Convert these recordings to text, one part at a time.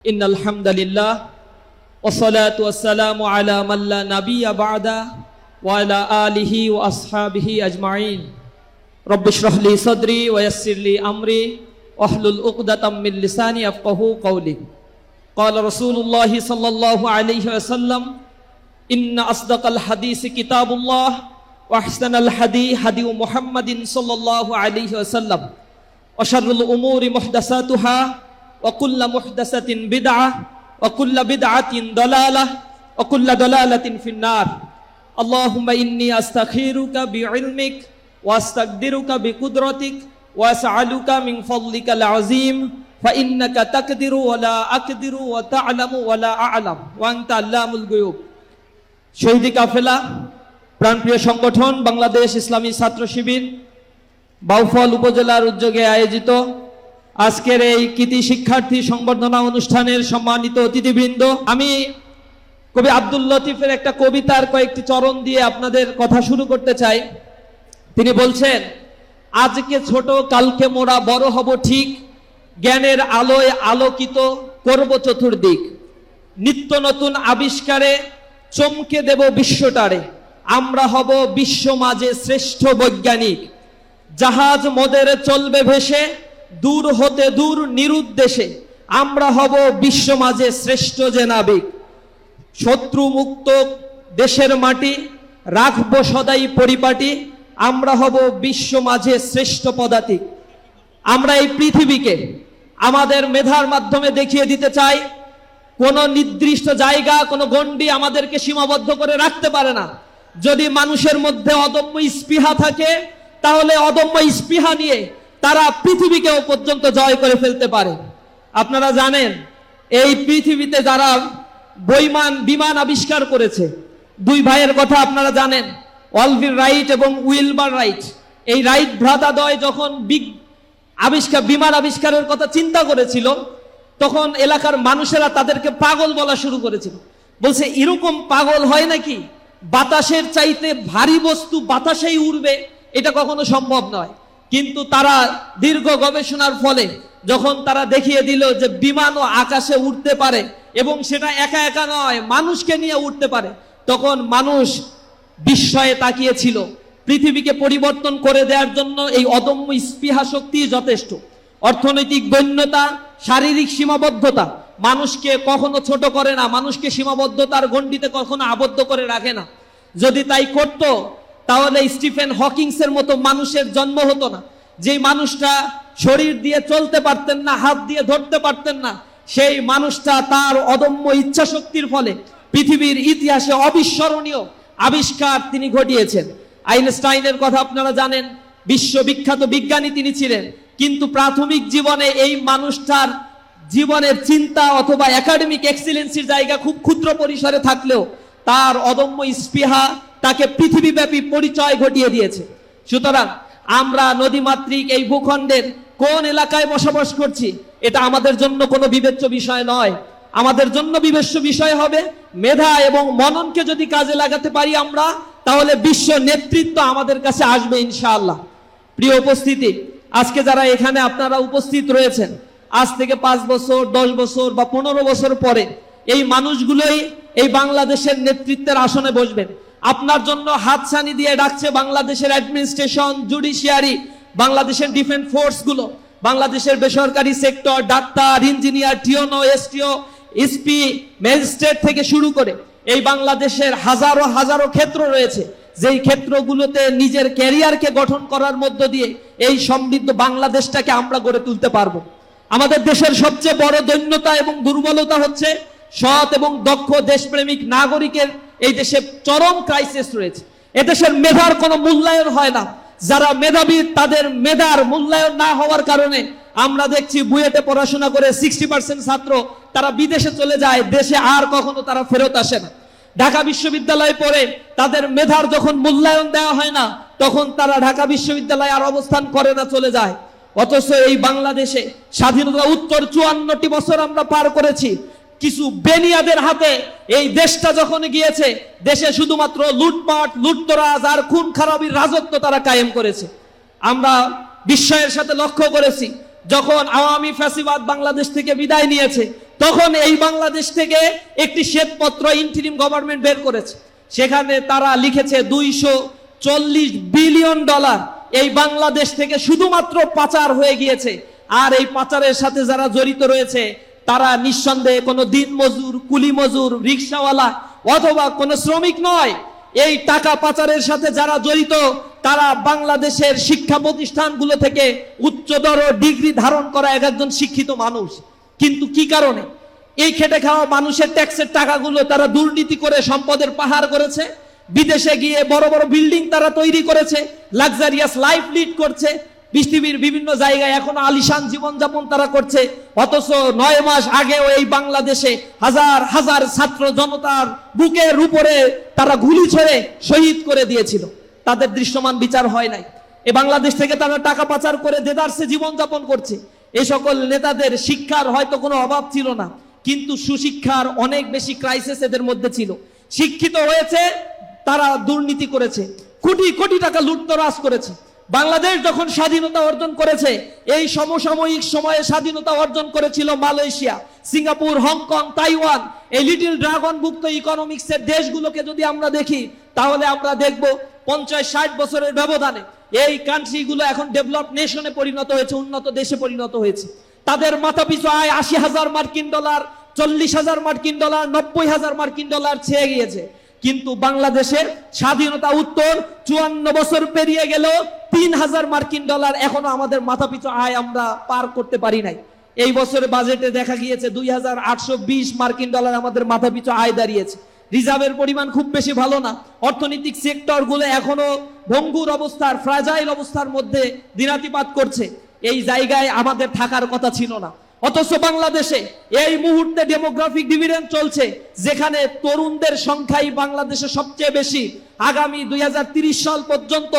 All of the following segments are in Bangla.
إن الحمد لله والصلاة والسلام على من لا نبي بعده وعلى آله وأصحابه أجمعين. رب اشرح لي صدري ويسر لي أمري واحلل عقدة من لساني يفقه قولي. قال رسول الله صلى الله عليه وسلم إن أصدق الحديث كتاب الله وأحسن الحديث هدي محمد صلى الله عليه وسلم وشر الأمور محدثاتها وكل محدثة بدعة وكل بدعة ضلالة وكل ضلالة في النار اللهم إني أستخيرك بعلمك وأستقدرك بقدرتك وأسألك من فضلك العظيم فإنك تقدر ولا أقدر وتعلم ولا أعلم وأنت علام الغيوب শহীদি কাফেলা প্রাণপ্রিয় সংগঠন বাংলাদেশ ইসলামী ছাত্র শিবির বাউফল উপজেলার উদ্যোগে আয়োজিত আজকের এই কৃতি শিক্ষার্থী সংবর্ধনা অনুষ্ঠানের সম্মানিত অতিথিবৃন্দ, আমি কবি আব্দুল লতিফের একটা কবিতার কয়েকটি চরণ দিয়ে আপনাদের কথা শুরু করতে চাই। তিনি বলছেন, আজকে ছোট, কালকে মোরা বড় হব ঠিক, জ্ঞানের আলোয় আলোকিত করব চতুর্দিক। নিত্য নতুন আবিষ্কারে চমকে দেব বিশ্বটারে। আমরা হব বিশ্ব মাঝে শ্রেষ্ঠ বৈজ্ঞানিক। জাহাজ মদের চলবে ভেসে দূর হতে দূর নিরুদ্দেশে আমরা হব বিশ্ব মাঝে শ্রেষ্ঠ যে নাবিক। শত্রু মুক্ত দেশের মাটি, রাখব সদাই পরিপাটি, আমরা হব বিশ্ব মাঝে শ্রেষ্ঠ পদাতিক। আমরা এই পৃথিবীকে আমাদের মেধার মাধ্যমে দেখিয়ে দিতে চাই। কোন নির্দিষ্ট জায়গা, কোনো গণ্ডি আমাদেরকে সীমাবদ্ধ করে রাখতে পারে না। যদি মানুষের মধ্যে অদম্য স্পৃহা থাকে, তাহলে অদম্য স্পৃহা নিয়ে তারা পৃথিবীকেও পর্যন্ত জয় করে ফেলতে পারে। আপনারা জানেন, এই পৃথিবীতে যারা বৈমান, বিমান আবিষ্কার করেছে, দুই ভাইয়ের কথা আপনারা জানেন, অলভির রাইট এবং উইলবার রাইট। এই রাইট ভ্রাতাদয় যখন বিগ আবিষ্কার, বিমান আবিষ্কারের কথা চিন্তা করেছিল, তখন এলাকার মানুষেরা তাদেরকে পাগল বলা শুরু করেছিল। বলছে, এরকম পাগল হয় নাকি? বাতাসের চাইতে ভারী বস্তু বাতাসেই উড়বে, এটা কখনো সম্ভব নয়। কিন্তু তারা দীর্ঘ গবেষণার ফলে যখন তারা দেখিয়ে দিল যে বিমানও আকাশে উঠতে পারে এবং সেটা একা একা নয়, মানুষকে নিয়ে উঠতে পারে, তখন মানুষ বিস্ময়ে তাকিয়েছিল। পৃথিবীকে পরিবর্তন করে দেওয়ার জন্য এই অদম্য স্পৃহা শক্তি যথেষ্ট। অর্থনৈতিক দৈন্যতা শারীরিক সীমাবদ্ধতা, মানুষকে কখনো ছোট করে না, মানুষকে সীমাবদ্ধতার গণ্ডিতে কখনো আবদ্ধ করে রাখে না। যদি তাই করত তাহলে স্টিফেন হকিংসের মতো মানুষের জন্ম হতো না। যে মানুষটা শরীর দিয়ে চলতে পারতেন না, হাত দিয়ে ধরতে পারতেন না, সেই মানুষটা তার অদম্য ইচ্ছা শক্তির ফলে পৃথিবীর ইতিহাসে অবিস্মরণীয় আবিষ্কার তিনি ঘটিয়েছেন। আইনস্টাইনের কথা আপনারা জানেন, বিশ্ববিখ্যাত বিজ্ঞানী তিনি ছিলেন, কিন্তু প্রাথমিক জীবনে এই মানুষটার জীবনের চিন্তা অথবা একাডেমিক এক্সিলেন্সির জায়গা খুব ক্ষুদ্র পরিসরে থাকলেও তার অদম্য স্পৃহা তাকে পৃথিবীব্যাপী পরিচয় ঘটিয়ে দিয়েছে। সুতরাং আমরা নদীমাতৃক এই ভূখণ্ডের কোন এলাকায় বসবাস করছি, এটা আমাদের জন্য কোনো বিবেচ্য বিষয় নয়। আমাদের জন্য বিবেচ্য বিষয় হবে মেধা এবং মননকে যদি কাজে লাগাতে পারি আমরা, তাহলে বিশ্ব নেতৃত্ব আমাদের কাছে আসবে ইনশাআল্লাহ। প্রিয় উপস্থিতি, আজকে যারা এখানে আপনারা উপস্থিত রয়েছেন, আজ থেকে পাঁচ বছর, দশ বছর বা পনেরো বছর পরে এই মানুষগুলোই এই বাংলাদেশের নেতৃত্বের আসনে বসবেন। আপনার জন্য হাতছানি দিয়ে ডাকছে বাংলাদেশের অ্যাডমিনিস্ট্রেশন, জুডিশিয়ারি, বাংলাদেশের ডিফেন্স ফোর্সগুলো বাংলাদেশের বেসরকারি সেক্টর, ডাক্তার, ইঞ্জিনিয়ার, টিওনো, এসটিও, এসপি, ম্যাজিস্ট্রেট থেকে শুরু করে এই বাংলাদেশের হাজারো হাজারো ক্ষেত্র রয়েছে। যেই ক্ষেত্রগুলোতে নিজের ক্যারিয়ারকে গঠন করার মধ্য দিয়ে এই সমৃদ্ধ বাংলাদেশটাকে আমরা গড়ে তুলতে পারব। আমাদের দেশের সবচেয়ে বড় দৈন্যতা এবং দুর্বলতা হচ্ছে সৎ এবং দক্ষ দেশপ্রেমিক নাগরিকের এই দেশে চরম ক্রাইসিস রয়েছে। এদেশের মেধার কোনো মূল্যায়ন হয় না। যারা মেধাবী, তাদের মেধার মূল্যায়ন না হওয়ার কারণে আমরা দেখছি বুয়েটে পড়াশোনা করে সিক্সটি পার্সেন্ট ছাত্র তারা বিদেশে চলে যায়, দেশে আর কখনো তারা ফেরত আসে না। ঢাকা বিশ্ববিদ্যালয়ে পড়ে তাদের মেধার যখন মূল্যায়ন দেওয়া হয় না, তখন তারা ঢাকা বিশ্ববিদ্যালয়ে আর অবস্থান করে না, চলে যায়। অথচ এই বাংলাদেশে স্বাধীনতা উত্তর চুয়ান্নটি বছর আমরা পার করেছি। কিছু বেনিয়াদের হাতে এই দেশটা যখন গিয়েছে, দেশে শুধুমাত্র লুটপাট, লুটতরাজ আর খুন খারাপির রাজত্ব তারা কায়েম করেছে। আমরা বিস্ময়ের সাথে লক্ষ্য করেছি, যখন আওয়ামী ফ্যাসিবাদ বাংলাদেশ থেকে বিদায় নিয়েছে, তখন এই বাংলাদেশ থেকে একটি শ্বেতপত্র ইন্টারিম গভর্নমেন্ট বের করেছে। সেখানে তারা লিখেছে দুইশো চল্লিশ বিলিয়ন ডলার এই বাংলাদেশ থেকে শুধুমাত্র পাচার হয়ে গিয়েছে। আর এই পাচারের সাথে যারা জড়িত রয়েছে তারা নিঃসন্দেহে কোনো দিন মজুর কুলি মজুর রিক্সাওয়ালা অথবা কোনো শ্রমিক নয়। এই টাকা পাচারের সাথে যারা জড়িত, তারা বাংলাদেশের শিক্ষা প্রতিষ্ঠানগুলো থেকে উচ্চতর ডিগ্রি ধারণ করা এক একজন শিক্ষিত মানুষ। কিন্তু কি কারণে? এই খেটে খাওয়া মানুষের ট্যাক্সের টাকাগুলো তারা দুর্নীতি করে সম্পদের পাহাড় করেছে। বিদেশে গিয়ে বড় বড় বিল্ডিং তারা তৈরি করেছে, লাক্সারিয়াস লাইফ লিড করছে পৃথিবীর বিভিন্ন জায়গায় এখন আলিশান জীবনযাপন তারা করছে। অথচ নয় মাস আগেও এই বাংলাদেশে হাজার হাজার ছাত্র জনতার বুকের উপরে তারা গুলি ছড়ে শহীদ করে দিয়েছিল। তাদের দৃশ্যমান বিচার হয় নাই। এ বাংলাদেশ থেকে তারা টাকা পাচার করে দেদারসে জীবনযাপন করছে। এই সকল নেতাদের শিক্ষার হয়তো কোনো অভাব ছিল না, কিন্তু সুশিক্ষার অনেক বেশি ক্রাইসিস এদের মধ্যে ছিল। শিক্ষিত হয়েছে, তারা দুর্নীতি করেছে। কোটি কোটি টাকা লুটতরাজ করেছে। বাংলাদেশ যখন স্বাধীনতা অর্জন করেছে, এই সমসাময়িক সময়ে স্বাধীনতা অর্জন করেছিল Malaysia, Singapore, Hong Kong, Taiwan. এই লিটল ড্রাগন মুক্ত ইকোনমিক্সের দেশগুলোকে যদি আমরা দেখি, তাহলে আমরা দেখব পঞ্চাশ, ষাট বছরের ব্যবধানে এই কান্ট্রিগুলো এখন ডেভেলপ নেশনে পরিণত হয়েছে, উন্নত দেশে পরিণত হয়েছে। তাদের মাথা পিছু আয় আশি হাজার মার্কিন ডলার, চল্লিশ হাজার মার্কিন ডলার, নব্বই হাজার মার্কিন ডলার ছেয়ে গিয়েছে। কিন্তু বাংলাদেশের স্বাধীনতা উত্তর চুয়ান্ন বছর পেরিয়ে গেল তিন হাজার মার্কিন ডলার এখনও আমাদের মাথা পিছু আয় আমরা পার করতে পারি নাই। এই বছরের বাজেটে দেখা গিয়েছে দুই হাজার আটশো বিশ মার্কিন ডলার আমাদের মাথা পিছু আয় দাঁড়িয়েছে। রিজার্ভের পরিমাণ খুব বেশি ভালো না। অর্থনৈতিক সেক্টরগুলো এখনও ভঙ্গুর অবস্থার ফ্রাজাইল অবস্থার মধ্যে দিনাতিপাত করছে। এই জায়গায় আমাদের থাকার কথা ছিল না। অথচ বাংলাদেশে এই মুহূর্তে ডেমোগ্রাফিক ডিভিডেন্ড চলছে, যেখানে তরুণদের সংখ্যাই বাংলাদেশে সবচেয়ে বেশি। আগামী দুই সাল পর্যন্ত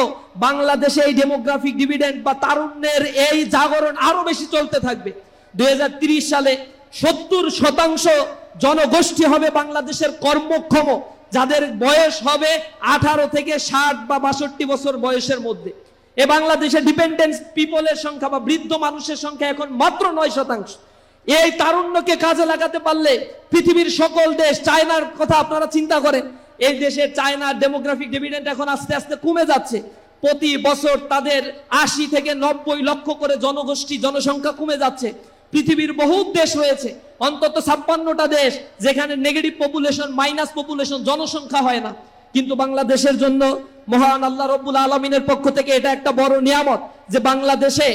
বাংলাদেশে এই ডেমোগ্রাফিক ডিভিডেন্ড বা তারুণ্যের এই জাগরণ আরও বেশি চলতে থাকবে। দুই সালে সত্তর শতাংশ জনগোষ্ঠী হবে বাংলাদেশের কর্মক্ষম, যাদের বয়স হবে আঠারো থেকে ষাট বা বাষট্টি বছর বয়সের মধ্যে। এ বাংলাদেশে ডিপেন্ডেন্স পিপলের সংখ্যা বা বৃদ্ধ মানুষের সংখ্যা এখন মাত্র নয় শতাংশ। এই তারুণ্যকে কাজে লাগাতে পারলে পৃথিবীর সকল দেশ চায়নার কথা আপনারা চিন্তা করেন। এই দেশে চায়নার ডেমোগ্রাফিক ডিভিডেন্ট এখন আস্তে আস্তে কমে যাচ্ছে। প্রতি বছর তাদের আশি থেকে নব্বই লক্ষ করে জনগোষ্ঠী জনসংখ্যা কমে যাচ্ছে। পৃথিবীর বহু দেশ রয়েছে, অন্তত ছাপ্পান্নটা দেশ যেখানে নেগেটিভ পপুলেশন মাইনাস পপুলেশন জনসংখ্যা হয় না। কিন্তু বাংলাদেশের জন্য মহান আল্লাহ রব্বুল আলমিনের পক্ষ থেকে এটা একটা বড় নিয়ামত যে বাংলাদেশে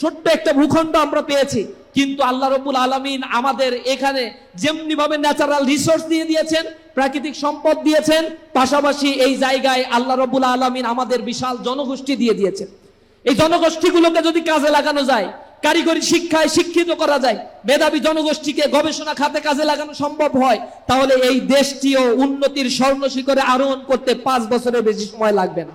ছোট্ট একটা ভূখণ্ড আমরা পেয়েছি। কিন্তু আল্লাহ রব্বুল আলমিন আমাদের এখানে যেমনি ভাবে ন্যাচারাল রিসোর্স দিয়ে দিয়েছেন, প্রাকৃতিক সম্পদ দিয়েছেন, পাশাপাশি এই জায়গায় আল্লাহ রব্বুল আলমিন আমাদের বিশাল জনগোষ্ঠী দিয়ে দিয়েছেন। এই জনগোষ্ঠীগুলোকে যদি কাজে লাগানো যায় কারিগরি শিক্ষায় শিক্ষিত করা যায়। মেধাবী জনগোষ্ঠীকে গবেষণা খাতে কাজে লাগানো সম্ভব হয়। তাহলে এই দেশটিও উন্নতির স্বর্ণ শিখরে আরোহণ করতে পাঁচ বছরের বেশি সময় লাগবে না।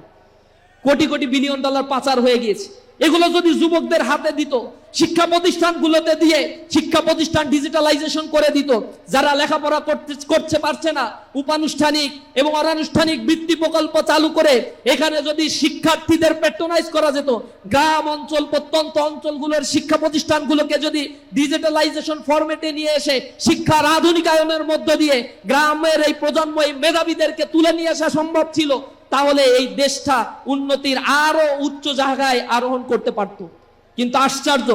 কোটি কোটি বিলিয়ন ডলার পাচার হয়ে গিয়েছে। এগুলো যদি যুবকদের হাতে দিত, শিক্ষা প্রতিষ্ঠানগুলোতে দিয়ে শিক্ষা প্রতিষ্ঠান ডিজিটালাইজেশন করে দিত, যারা লেখাপড়া করতে, করছে পারছে না, উপানুষ্ঠানিক এবং অনানুষ্ঠানিক বৃত্তি প্রকল্প চালু করে, এখানে যদি শিক্ষার্থীদের পেট্রোনাইজ করা যেত, গ্রাম অঞ্চল প্রত্যন্ত অঞ্চলগুলোর শিক্ষা প্রতিষ্ঠানগুলোকে যদি ডিজিটালাইজেশন ফরম্যাটে নিয়ে এসে শিক্ষার আধুনিকায়নের মধ্য দিয়ে গ্রামের এই প্রজন্ম এই মেধাবীদেরকে তুলে নিয়ে আসা সম্ভব ছিল তাহলে এই দেশটা উন্নতির আরও উচ্চ জায়গায় আরোহণ করতে পারত। কিন্তু আশ্চর্য,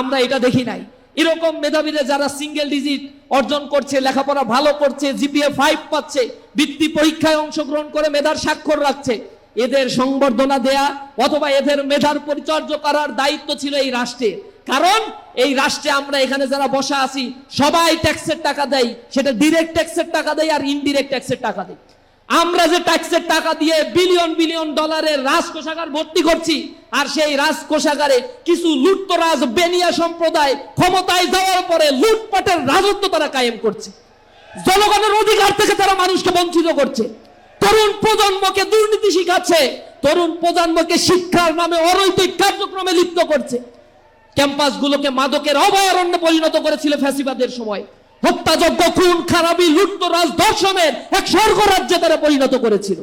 আমরা এটা দেখি নাই। এরকম মেধাবীরা যারা সিঙ্গেল ডিজিট অর্জন করছে, লেখাপড়া ভালো করছে জিপিএ ফাইভ পাচ্ছে, বৃত্তি পরীক্ষায় অংশগ্রহণ করে মেধার স্বাক্ষর রাখছে, এদের সংবর্ধনা দেয়া অথবা এদের মেধার পরিচর্যা করার দায়িত্ব ছিল এই রাষ্ট্রে। কারণ এই রাষ্ট্রে আমরা এখানে যারা বসা আছি, সবাই ট্যাক্সের টাকা দেয়, সেটা ডিরেক্ট ট্যাক্সের টাকা দেয় আর ইনডিরেক্ট ট্যাক্সের টাকা দেয়। আমরা যে ট্যাক্সের টাকা দিয়ে বিলিয়ন বিলিয়ন ডলারের রাজ কোষাগার ভর্তি করছি, আর সেই রাজ কোষাগারে কিছু লুটতরাজ, বেনিয়া সম্প্রদায় ক্ষমতায় যাওয়ার পরে লুটপাটের রাজত্ব তারা কায়েম করছে। জনগণের অধিকার থেকে তারা মানুষকে বঞ্চিত করছে। তরুণ প্রজন্মকে দুর্নীতি শিখাচ্ছে। তরুণ প্রজন্মকে শিক্ষার নামে অনৈতিক কার্যক্রমে লিপ্ত করছে। ক্যাম্পাসগুলোকে মাদকের অভয়ারণ্যে পরিণত করেছিল ফ্যাসিবাদের সময়। হত্যাযজ্ঞ খুন খারাপি লুটতরাজ ধর্ষণের এক স্বর্গ রাজ্যে তারা পরিণত করেছিল।